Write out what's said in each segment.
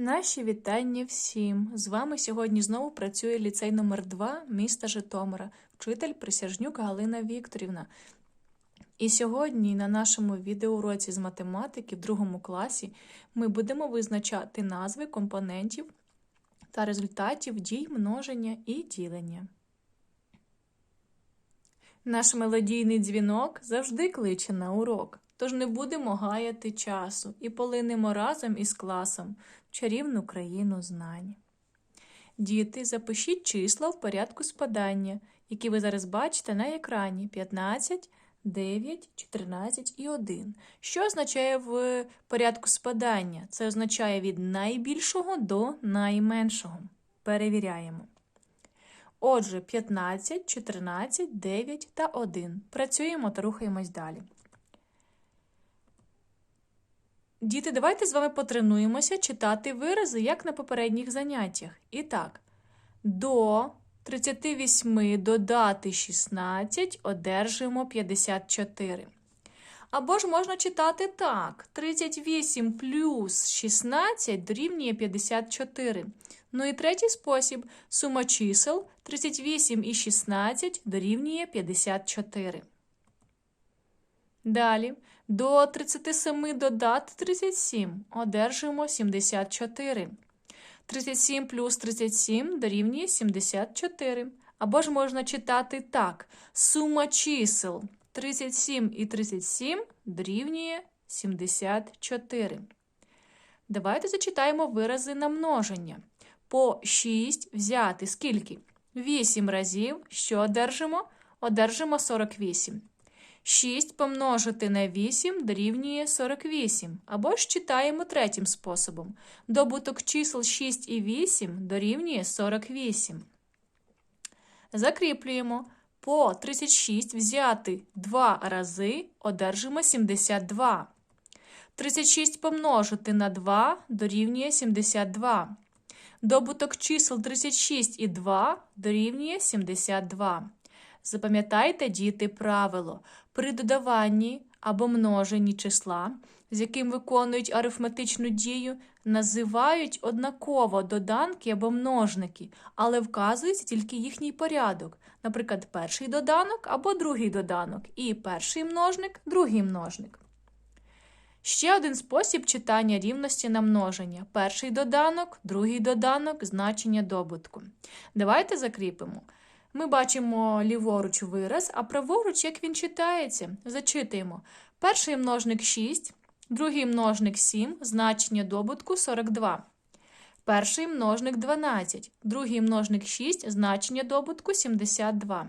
Наші вітання всім! З вами сьогодні знову працює ліцей номер 2 міста Житомира, вчитель Присяжнюк Галина Вікторівна. І сьогодні на нашому відеоуроці з математики в другому класі ми будемо визначати назви компонентів та результатів дій множення і ділення. Наш мелодійний дзвінок завжди кличе на урок, тож не будемо гаяти часу і полинемо разом із класом чарівну країну знань. Діти, запишіть числа в порядку спадання, які ви зараз бачите на екрані 15, 9, 14 і 1. Що означає в порядку спадання? Це означає від найбільшого до найменшого. Перевіряємо. Отже, 15, 14, 9 та 1. Працюємо та рухаємось далі. Діти, давайте з вами потренуємося читати вирази, як на попередніх заняттях. І так, до 38 додати 16 одержимо 54. Або ж можна читати так: 38 плюс 16 дорівнює 54. Ну і третій спосіб сума чисел 38 і 16 дорівнює 54. Далі до 37 додати 37 одержимо 74. 37 плюс 37 дорівнює 74. Або ж можна читати так: сума чисел 37 і 37 дорівнює 74. Давайте зачитаємо вирази на множення. По 6 взяти скільки? 8 разів. Що одержимо? Одержимо 48. 6 помножити на 8 дорівнює 48. Або ж читаємо третім способом. Добуток чисел 6 і 8 дорівнює 48. Закріплюємо. По 36 взяти 2 рази одержимо 72. 36 помножити на 2 дорівнює 72. Добуток чисел 36 і 2 дорівнює 72. Запам'ятайте, діти, правило. При додаванні або множенні числа, з яким виконують арифметичну дію, називають однаково доданки або множники, але вказується тільки їхній порядок, наприклад, перший доданок або другий доданок, і перший множник, другий множник. Ще один спосіб читання рівності на множення. Перший доданок, другий доданок, значення добутку. Давайте закріпимо. Ми бачимо ліворуч вираз, а праворуч, як він читається, зачитуємо. Перший множник 6, другий множник 7, значення добутку 42. Перший множник 12, другий множник 6, значення добутку 72.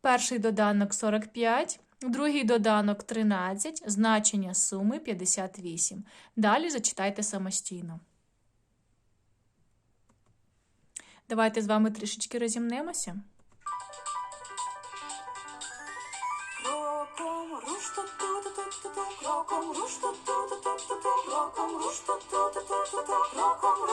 Перший доданок 45, другий доданок 13, значення суми 58. Далі зачитайте самостійно. Давайте з вами трішечки розімнемося. кроком руш ту ту ту ту ту ту кроком руш ту ту ту ту ту ту кроком руш.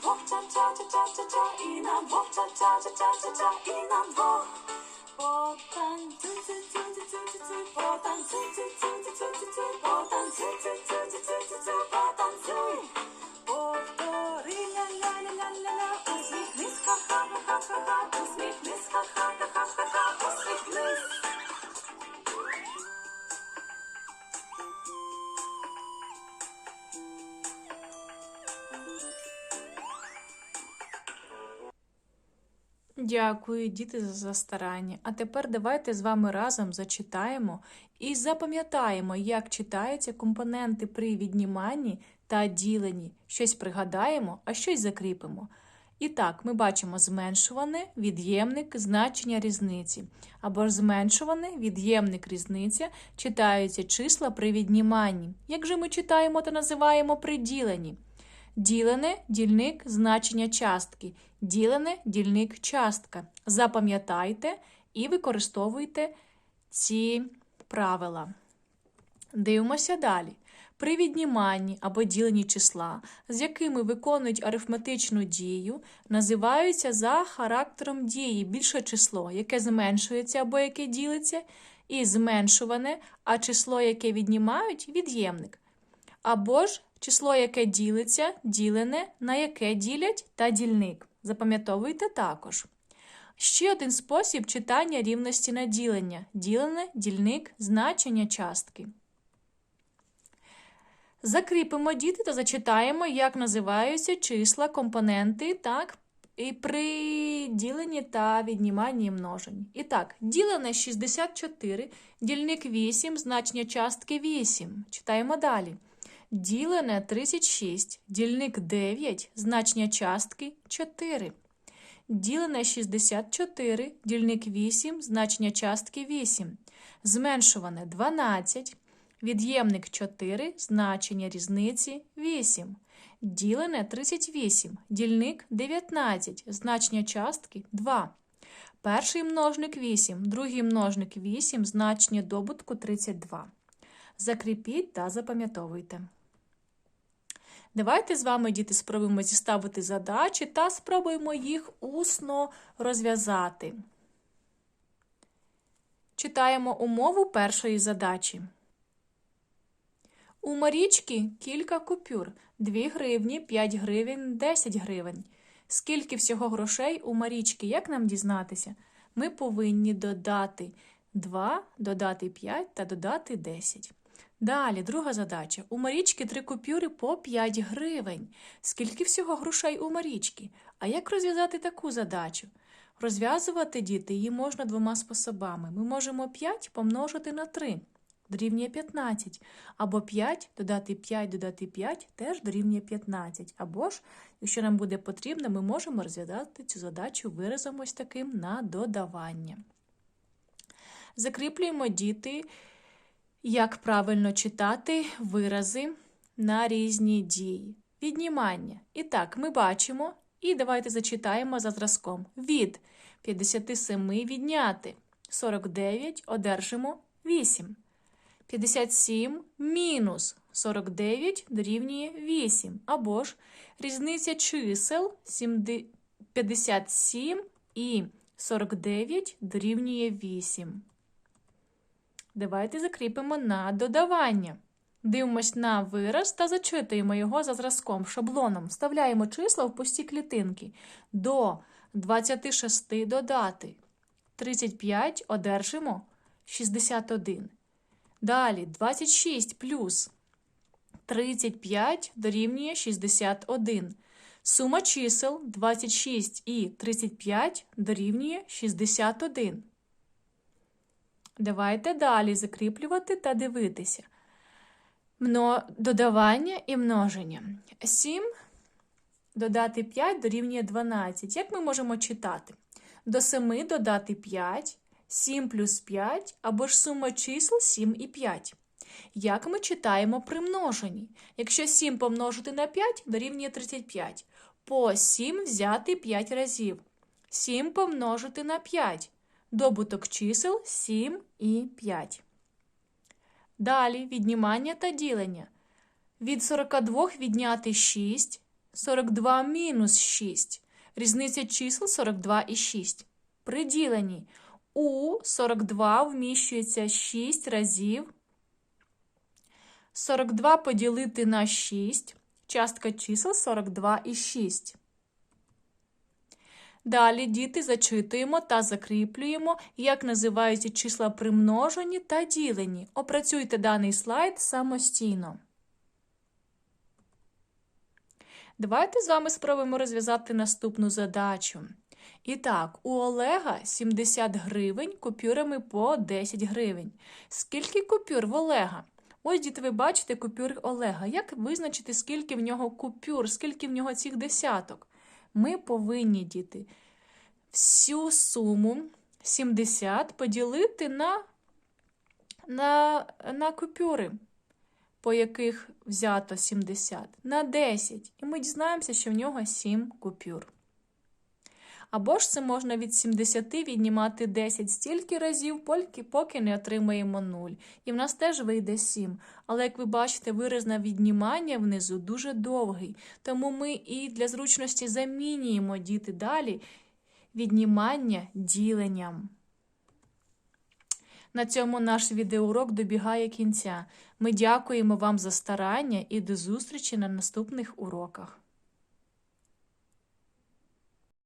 І на двох ча-ча-ча-ча-ча, і на двох ча-ча-ча-ча-ча, і на двох. Потанцюй, цюй, цюй, цюй, Дякую, діти, за старання. А тепер давайте з вами разом зачитаємо і запам'ятаємо, як читаються компоненти при відніманні та діленні. Щось пригадаємо, а щось закріпимо. І так, ми бачимо зменшуване, від'ємник, значення різниці. Або ж зменшуване, від'ємник, різниця читаються числа при відніманні. Як же ми читаємо та називаємо при діленні? Ділене дільник значення частки. Ділене дільник частка. Запам'ятайте і використовуйте ці правила. Дивимося далі. При відніманні або діленні числа, з якими виконують арифметичну дію, називаються за характером дії більше число, яке зменшується або яке ділиться, і зменшуване, а число, яке віднімають від'ємник. Або ж число, яке ділиться, ділене, на яке ділять та дільник. Запам'ятовуйте також. Ще один спосіб читання рівності на ділення. Ділене, дільник, значення частки. Закріпимо діти та зачитаємо, як називаються числа, компоненти, так, і при діленні та відніманні і множенні. І так, ділене 64, дільник 8, значення частки 8. Читаємо далі. Ділене 36, дільник 9, значення частки 4. Ділене 64, дільник 8, значення частки 8. Зменшуване 12, від'ємник 4, значення різниці 8. Ділене 38, дільник 19, значення частки 2. Перший множник 8, другий множник 8, значення добутку 32. Закріпіть та запам'ятовуйте. Давайте з вами, діти, спробуємо зіставити задачі та спробуємо їх усно розв'язати. Читаємо умову першої задачі. У Марічки кілька купюр 2 гривні, 5 гривень, 10 гривень. Скільки всього грошей у Марічки? Як нам дізнатися? Ми повинні додати 2, додати 5 та додати 10. Далі, друга задача. У Марічки три купюри по 5 гривень. Скільки всього грошей у Марічки? А як розв'язати таку задачу? Розв'язувати діти її можна двома способами. Ми можемо 5 помножити на 3, дорівнює 15. Або 5 додати 5 додати 5 теж дорівнює 15. Або ж, якщо нам буде потрібно, ми можемо розв'язати цю задачу виразом ось таким на додавання. Закріплюємо діти як правильно читати вирази на різні дії. Віднімання. І так, ми бачимо, і давайте зачитаємо за зразком. Від 57 відняти 49 одержимо 8. 57 мінус 49 дорівнює 8. Або ж різниця чисел 57 і 49 дорівнює 8. Давайте закріпимо на додавання. Дивимось на вираз та зачитуємо його за зразком, шаблоном. Вставляємо числа в пусті клітинки. До 26 додати. 35 одержимо 61. Далі 26 плюс 35 дорівнює 61. Сума чисел 26 і 35 дорівнює 61. Давайте далі закріплювати та дивитися. Мно... Додавання і множення. 7 додати 5 дорівнює 12. Як ми можемо читати? До 7 додати 5, 7 плюс 5 або ж сума чисел 7 і 5. Як ми читаємо при множенні? Якщо 7 помножити на 5 дорівнює 35. По 7 взяти 5 разів. 7 помножити на 5. Добуток чисел 7 і 5. Далі віднімання та ділення. Від 42 відняти 6, 42 мінус 6. Різниця чисел 42 і 6. При діленні у 42 вміщується 6 разів. 42 поділити на 6. Частка чисел 42 і 6. Далі діти зачитуємо та закріплюємо, як називаються числа при множенні та діленні. Опрацюйте даний слайд самостійно. Давайте з вами спробуємо розв'язати наступну задачу. І так, у Олега 70 гривень купюрами по 10 гривень. Скільки купюр в Олега? Ось, діти, ви бачите купюр Олега. Як визначити, скільки в нього купюр, скільки в нього цих десяток? Ми повинні, діти, всю суму 70 поділити на, на, на купюри, по яких взято 70, на 10. І ми дізнаємося, що в нього 7 купюр. Або ж це можна від 70 віднімати 10 стільки разів, поки, не отримаємо 0. І в нас теж вийде 7. Але, як ви бачите, вираз на віднімання внизу дуже довгий. Тому ми і для зручності замінюємо діти далі віднімання діленням. На цьому наш відеоурок добігає кінця. Ми дякуємо вам за старання і до зустрічі на наступних уроках.